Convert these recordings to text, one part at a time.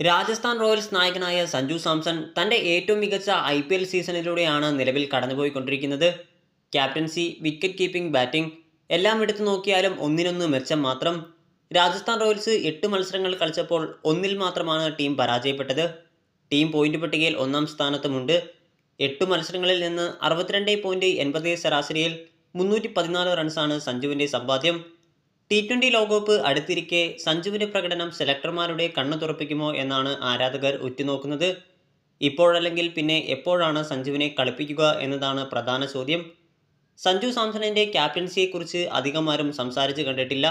Rajasthan Royals നായകനായ സഞ്ജു സാംസൺ തന്റെ ഏറ്റവും മികച്ച ഐ പി എൽ സീസണിലൂടെയാണ് നിലവിൽ കടന്നുപോയിക്കൊണ്ടിരിക്കുന്നത്. ക്യാപ്റ്റൻസി വിക്കറ്റ് കീപ്പിംഗ് ബാറ്റിംഗ് എല്ലാം എടുത്തു നോക്കിയാലും ഒന്നിനൊന്ന് മെച്ചം മാത്രം. രാജസ്ഥാൻ റോയൽസ് എട്ട് മത്സരങ്ങൾ കളിച്ചപ്പോൾ ഒന്നിൽ മാത്രമാണ് ടീം പരാജയപ്പെട്ടത്. ടീം പോയിന്റ് പട്ടികയിൽ ഒന്നാം സ്ഥാനത്തുമുണ്ട്. എട്ട് മത്സരങ്ങളിൽ നിന്ന് അറുപത്തിരണ്ട് പോയിന്റ് എൺപത് ശരാശരിയിൽ മുന്നൂറ്റി പതിനാല് റൺസാണ് സഞ്ജുവിന്റെ സമ്പാദ്യം. ടി ട്വന്റി ലോകകപ്പ് അടുത്തിരിക്കെ സഞ്ജുവിന്റെ പ്രകടനം സെലക്ടർമാരുടെ കണ്ണു തുറപ്പിക്കുമോ എന്നാണ് ആരാധകർ ഉറ്റുനോക്കുന്നത്. ഇപ്പോഴല്ലെങ്കിൽ പിന്നെ എപ്പോഴാണ് സഞ്ജുവിനെ കളിപ്പിക്കുക എന്നതാണ് പ്രധാന ചോദ്യം. സഞ്ജു സാംസണിന്റെ ക്യാപ്റ്റൻസിയെക്കുറിച്ച് അധികം ആരും സംസാരിച്ച് കണ്ടിട്ടില്ല.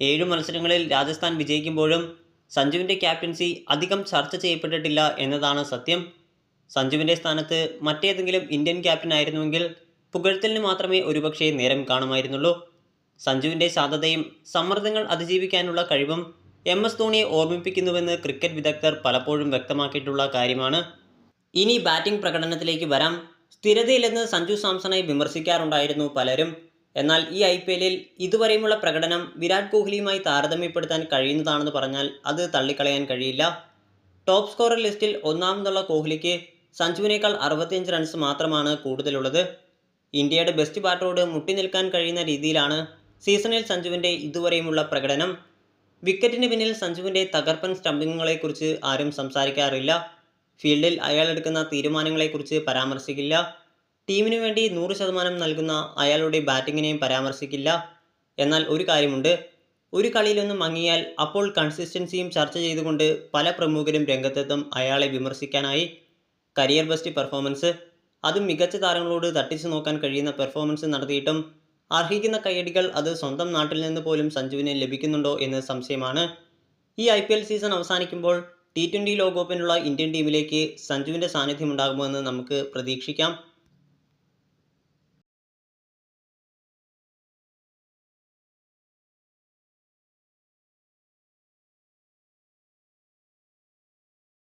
ഏഴു മത്സരങ്ങളിൽ രാജസ്ഥാൻ വിജയിക്കുമ്പോഴും സഞ്ജുവിന്റെ ക്യാപ്റ്റൻസി അധികം ചർച്ച ചെയ്യപ്പെട്ടിട്ടില്ല എന്നതാണ് സത്യം. സഞ്ജുവിന്റെ സ്ഥാനത്ത് മറ്റേതെങ്കിലും ഇന്ത്യൻ ക്യാപ്റ്റൻ ആയിരുന്നുവെങ്കിൽ പുകഴ്ത്തലിന് മാത്രമേ ഒരുപക്ഷേ നേരം കാണുമായിരുന്നുള്ളൂ. സഞ്ജുവിന്റെ ശാന്തതയും സമ്മർദ്ദങ്ങൾ അതിജീവിക്കാനുള്ള കഴിവും എം എസ് ധോണിയെ ഓർമ്മിപ്പിക്കുന്നുവെന്ന് ക്രിക്കറ്റ് വിദഗ്ധർ പലപ്പോഴും വ്യക്തമാക്കിയിട്ടുള്ള കാര്യമാണ്. ഇനി ബാറ്റിംഗ് പ്രകടനത്തിലേക്ക് വരാം. സ്ഥിരതയില്ലെന്ന് സഞ്ജു സാംസണെ വിമർശിക്കാറുണ്ടായിരുന്നു പലരും. എന്നാൽ ഈ ഐ പി എല്ലിൽ ഇതുവരെയുമുള്ള പ്രകടനം വിരാട് കോഹ്ലിയുമായി താരതമ്യപ്പെടുത്താൻ കഴിയുന്നതാണെന്ന് പറഞ്ഞാൽ അത് തള്ളിക്കളയാൻ കഴിയില്ല. ടോപ്പ് സ്കോറർ ലിസ്റ്റിൽ ഒന്നാമതുള്ള കോഹ്ലിക്ക് സഞ്ജുവിനേക്കാൾ അറുപത്തിയഞ്ച് റൺസ് മാത്രമാണ് കൂടുതലുള്ളത്. ഇന്ത്യയുടെ ബെസ്റ്റ് ബാറ്ററോട് മുട്ടി നിൽക്കാൻ കഴിയുന്ന രീതിയിലാണ് സീസണിൽ സഞ്ജുവിന്റെ ഇതുവരെയുമുള്ള പ്രകടനം. വിക്കറ്റിന് പിന്നിൽ സഞ്ജുവിന്റെ തകർപ്പൻ സ്റ്റംപിങ്ങുകളെക്കുറിച്ച് ആരും സംസാരിക്കാറില്ല. ഫീൽഡിൽ അയാൾ എടുക്കുന്ന തീരുമാനങ്ങളെക്കുറിച്ച് പരാമർശിക്കില്ല. ടീമിനു വേണ്ടി നൂറ് ശതമാനം നൽകുന്ന അയാളുടെ ബാറ്റിങ്ങിനെയും പരാമർശിക്കില്ല. എന്നാൽ ഒരു കാര്യമുണ്ട്. ഒരു കളിയിലൊന്നും മങ്ങിയാൽ അപ്പോൾ കൺസിസ്റ്റൻസിയും ചർച്ച ചെയ്തുകൊണ്ട് പല പ്രമുഖരും രംഗത്തെത്തും അയാളെ വിമർശിക്കാനായി. Career best performance. അതും മികച്ച താരങ്ങളോട് തട്ടിച്ചു നോക്കാൻ കഴിയുന്ന പെർഫോമൻസ് നടത്തിയിട്ടും അർഹിക്കുന്ന കയ്യടികൾ അത് സ്വന്തം നാട്ടിൽ നിന്ന് പോലും സഞ്ജുവിന് ലഭിക്കുന്നുണ്ടോ എന്ന് സംശയമാണ്. ഈ ഐ സീസൺ അവസാനിക്കുമ്പോൾ ടി ട്വന്റി ലോകകപ്പിനുള്ള ഇന്ത്യൻ ടീമിലേക്ക് സഞ്ജുവിന്റെ സാന്നിധ്യം ഉണ്ടാകുമോ എന്ന് നമുക്ക് പ്രതീക്ഷിക്കാം.